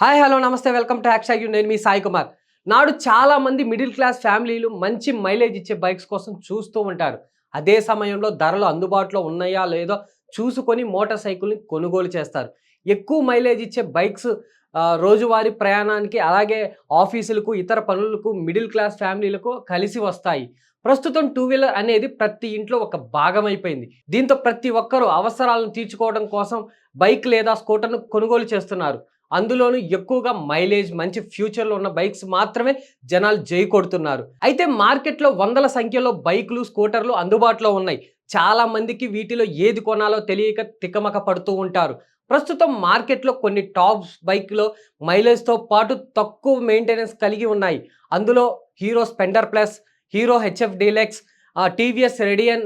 Hi hello నమస్తే welcome to hash U. నేను మీ సాయి కుమార్. నాడు చాలా మంది మిడిల్ క్లాస్ ఫ్యామిలీలు మంచి మైలేజ్ ఇచ్చే బైక్స్ కోసం చూస్తూ ఉంటారు. అదే సమయంలో ధరలు అందుబాటులో ఉన్నాయా లేదో చూసుకొని మోటార్ సైకిల్ని కొనుగోలు చేస్తారు. ఎక్కువ మైలేజ్ ఇచ్చే బైక్స్ రోజువారీ ప్రయాణానికి అలాగే ఆఫీసులకు ఇతర పనులకు మిడిల్ క్లాస్ ఫ్యామిలీలకు కలిసి వస్తాయి. ప్రస్తుతం టూ వీలర్ అనేది ప్రతి ఇంట్లో ఒక భాగం అయిపోయింది. దీంతో ప్రతి ఒక్కరూ అవసరాలను తీర్చుకోవడం కోసం బైక్ లేదా స్కూటర్ను కొనుగోలు చేస్తున్నారు. అందులోనూ ఎక్కువగా మైలేజ్ మంచి ఫ్యూచర్లో ఉన్న బైక్స్ మాత్రమే జనాలు జై కొడుతున్నారు. అయితే మార్కెట్లో వందల సంఖ్యలో బైకులు స్కూటర్లు అందుబాటులో ఉన్నాయి. చాలా మందికి వీటిలో ఏది కొనాలో తెలియక తికమక పడుతూ ఉంటారు. ప్రస్తుతం మార్కెట్లో కొన్ని టాప్ బైక్లో మైలేజ్తో పాటు తక్కువ మెయింటెనెన్స్ కలిగి ఉన్నాయి. అందులో Hero Splendor plus Hero HF Deluxe TVS Radeon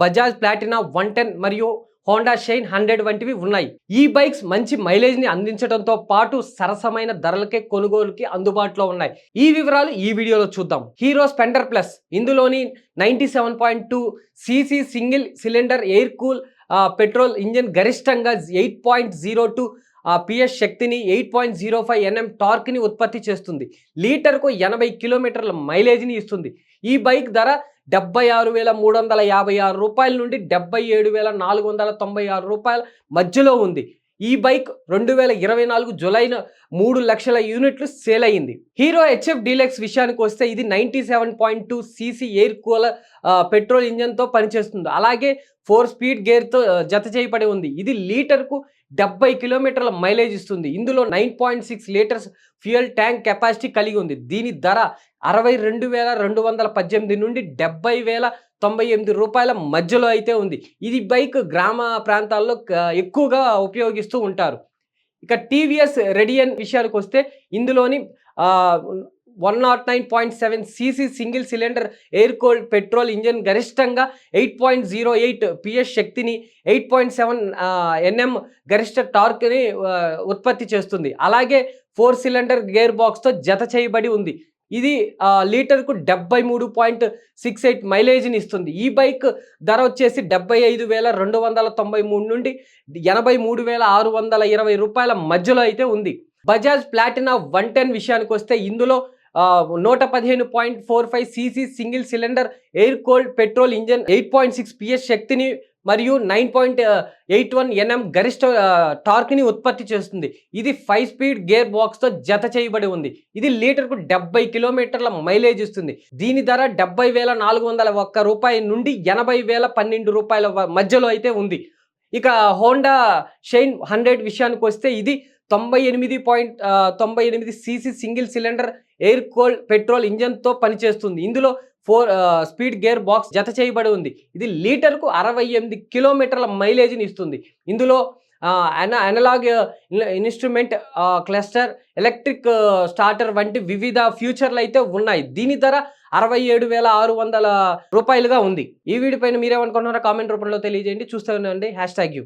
Bajaj Platina one ten మరియు హోండా షైన్ హండ్రెడ్ వంటివి ఉన్నాయి. ఈ బైక్స్ మంచి మైలేజ్ని అందించడంతో పాటు సరసమైన ధరలకే కొనుగోలుకి అందుబాటులో ఉన్నాయి. ఈ వివరాలు ఈ వీడియోలో చూద్దాం. Hero Splendor plus. ఇందులోని ninety seven point two cc single cylinder air cool petrol engine గరిష్టంగా eight point zero two PS శక్తిని eight point zero five Nm టార్క్ని ఉత్పత్తి చేస్తుంది. లీటర్కు ఎనభై కిలోమీటర్ల మైలేజ్ని ఇస్తుంది. ఈ బైక్ ధర డెబ్బై ఆరు వేల మూడు వందల యాభై ఆరు రూపాయల నుండి డెబ్బై ఏడు వేల నాలుగు వందల తొంభై ఆరు రూపాయల మధ్యలో ఉంది. ఈ బైక్ రెండు వేల ఇరవై నాలుగు జులైన మూడు లక్షల యూనిట్లు సేల్ అయింది. హీరో హెచ్ఎఫ్ డీలక్స్ విషయానికి వస్తే ఇది ninety seven point two cc air cooler petrol ఇంజన్తో పనిచేస్తుంది. అలాగే ఫోర్ స్పీడ్ గేర్తో జత చేయబడి ఉంది. ఇది లీటర్కు డెబ్బై కిలోమీటర్ల మైలేజ్ ఇస్తుంది. ఇందులో nine point six litres fuel tank capacity కలిగి ఉంది. దీని ధర అరవై రెండు వేల రెండు వందల పద్దెనిమిది నుండి డెబ్బై వేల తొంభై ఎనిమిది రూపాయల మధ్యలో అయితే ఉంది. ఇది బైక్ గ్రామ ప్రాంతాల్లో ఎక్కువగా ఉపయోగిస్తూ ఉంటారు. ఇక టీవీఎస్ రెడియన్ విషయానికి వస్తే ఇందులోని one nought nine point seven cc single cylinder air cold petrol engine గరిష్టంగా eight point zero eight PS శక్తిని ఎయిట్ పాయింట్ సెవెన్ ఎన్ఎం గరిష్ట టార్క్ని ఉత్పత్తి చేస్తుంది. అలాగే ఫోర్ సిలిండర్ గేర్ బాక్స్తో జత చేయబడి ఉంది. ఇది లీటర్కు డెబ్బై మూడు పాయింట్ సిక్స్ ఎయిట్ మైలేజ్ని ఇస్తుంది. ఈ బైక్ ధర వచ్చేసి డెబ్బై ఐదు వేల రెండు వందల తొంభై మూడు నుండి ఎనభై మూడు వేల ఆరు వందల ఇరవై రూపాయల మధ్యలో అయితే ఉంది. బజాజ్ ప్లాటినా వన్ టెన్ విషయానికి వస్తే ఇందులో నూట పదిహేను point four five cc single cylinder air cold petrol engine eight point six PS శక్తిని మరియు nine point eight one Nm గరిష్ట టార్క్ని ఉత్పత్తి చేస్తుంది. ఇది ఫైవ్ స్పీడ్ గేర్ బాక్స్తో జత చేయబడి ఉంది. ఇది లీటర్కు డెబ్బై కిలోమీటర్ల మైలేజ్ ఇస్తుంది. దీని ధర డెబ్బై వేల నాలుగు వందల ఒక్క రూపాయి నుండి ఎనభై వేల పన్నెండు రూపాయల మధ్యలో అయితే ఉంది. ఇక హోండా షైన్ హండ్రెడ్ విషయానికి వస్తే ఇది తొంభై ఎనిమిది పాయింట్ తొంభై ఎనిమిది cc single cylinder air cold petrol ఇంజన్తో పనిచేస్తుంది. ఇందులో ఫోర్ స్పీడ్ గేర్ బాక్స్ జత చేయబడి ఉంది. ఇది లీటర్కు అరవై ఎనిమిది కిలోమీటర్ల మైలేజ్ని ఇస్తుంది. ఇందులో అన analog instrument cluster electric starter వంటి వివిధ ఫ్యూచర్లు అయితే ఉన్నాయి. దీని ధర అరవై ఏడు వేల ఆరు వందల రూపాయలుగా ఉంది. ఈ వీడియో పైన మీరేమనుకుంటున్నారో కామెంట్ రూపంలో తెలియజేయండి. చూస్తూ ఉండండి. Hash tag U.